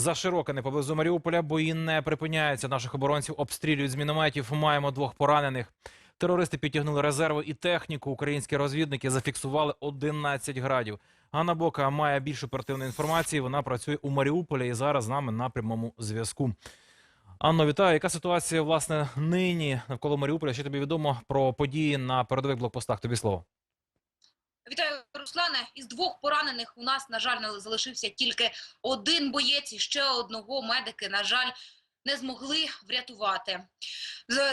За Широкине поблизу Маріуполя бої не припиняються. Наших оборонців обстрілюють з мінометів. Маємо двох поранених. Терористи підтягнули резерви і техніку. Українські розвідники зафіксували 11 градів. Ганна Бока має більше оперативної інформації. Вона працює у Маріуполі і зараз з нами на прямому зв'язку. Анно, вітаю. Яка ситуація власне нині навколо Маріуполя? Що тобі відомо про події на передових блокпостах? Тобі слово. Вітаю, Руслане. Із двох поранених у нас, на жаль, залишився тільки один боєць і ще одного медики, на жаль, не змогли врятувати.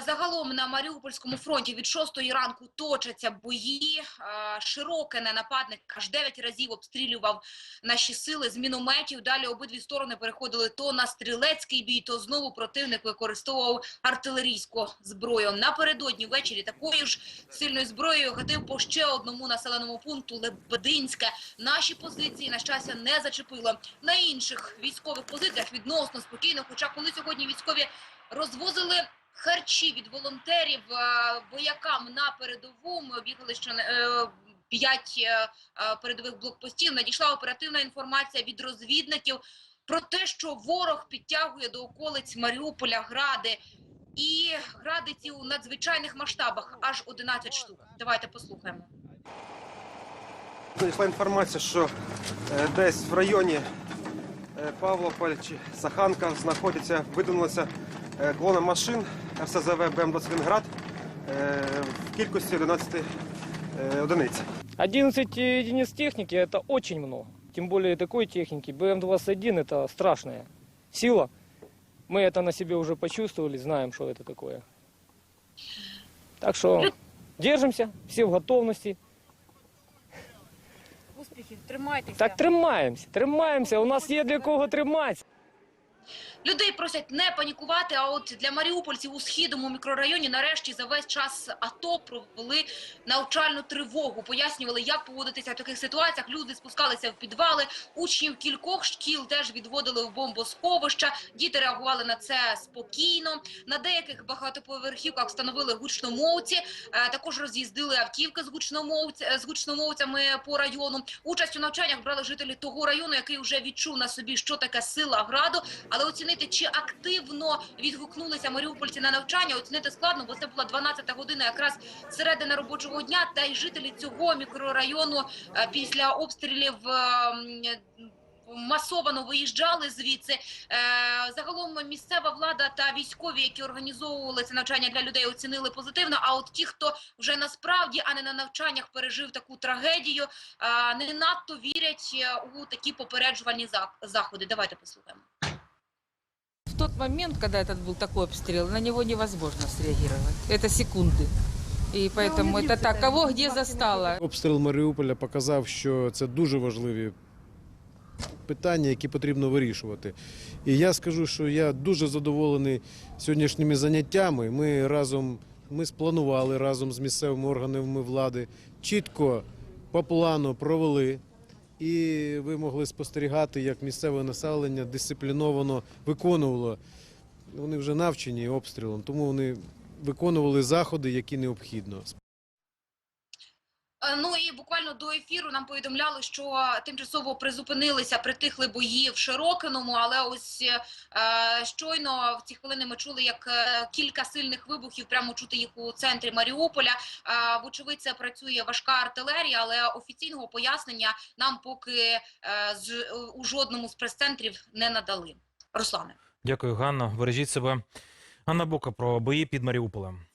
Загалом на Маріупольському фронті від 6 ранку точаться бої. А, Широкине нападник аж 9 разів обстрілював наші сили з мінометів. Далі обидві сторони переходили то на стрілецький бій, то знову противник використовував артилерійську зброю. Напередодні ввечері такою ж сильною зброєю гатив по ще одному населеному пункту Лебединське. Наші позиції, на щастя, не зачепило. На інших військових позиціях відносно спокійно, хоча коли сьогодні військові розвозили харчі від волонтерів е, воякам на передову, ми об'їхали ще е, п'ять е, передових блокпостів, надійшла оперативна інформація від розвідників про те, що ворог підтягує до околиць Маріуполя гради. І гради ці у надзвичайних масштабах, аж 11 штук. Давайте послухаємо. Знайшла інформація, що десь в районі Павлополь чи Саханка знаходиться, видвинулася е, колона машин РСЗВ БМ-21 «Град» е, в кількості 11 е, одиниць. 11 единиц техники это очень много. Тем более такой техники. БМ-21 это страшная сила. Мы это на себе уже почувствовали, знаем, что это такое. Так что держимся, все в готовности. Успіхів, тримайтеся. Так тримаємося, тримаємося. У нас є для кого триматися. Людей просять не панікувати. А от для маріупольців у східному мікрорайоні нарешті за весь час АТО провели навчальну тривогу. Пояснювали, як поводитися в таких ситуаціях. Люди спускалися в підвали. Учнів кількох шкіл теж відводили в бомбосховища. Діти реагували на це спокійно. На деяких багатоповерхівках встановили гучномовці. Е, Також роз'їздили автівки з гучномовць з гучномовцями по району. Участь у навчаннях брали жителі того району, який вже відчув на собі, що таке сила граду. Але оцінити, чи активно відгукнулися маріупольці на навчання, оцінити складно, бо це була 12-та година, якраз середина робочого дня. Та й жителі цього мікрорайону е, після обстрілів. е, Масовано виїжджали звідси. Е, загалом місцева влада та військові, які організовували це навчання для людей, оцінили позитивно. А от ті, хто вже насправді, а не на навчаннях, пережив таку трагедію, е, не надто вірять е, у такі попереджувальні заходи. Давайте послухаємо В тот момент, когда этот был такой обстрел, на него невозможно среагировать. Это секунды. И поэтому это так, кого где застало. Обстріл Маріуполя показав, що це дуже важливі питання, які потрібно вирішувати. І я скажу, що я дуже задоволений сьогоднішніми заняттями. Ми разом ми спланували разом з місцевими органами влади, чітко по плану провели. і ви могли спостерігати, як місцеве населення дисципліновано виконувало. Вони вже навчені обстрілом, тому вони виконували заходи, які необхідно. Е, Ну і буквально до ефіру нам повідомляли, що тимчасово призупинилися, притихли бої в Широкиному, але ось е, щойно в ці хвилини ми чули, як е, кілька сильних вибухів прямо чути їх у центрі Маріуполя. Е, вочевидь, це працює важка артилерія, але офіційного пояснення нам поки е, з, у жодному з прес-центрів не надали. Руслане. Дякую, Ганна. Бережіть себе. Ганна Бока про бої під Маріуполем.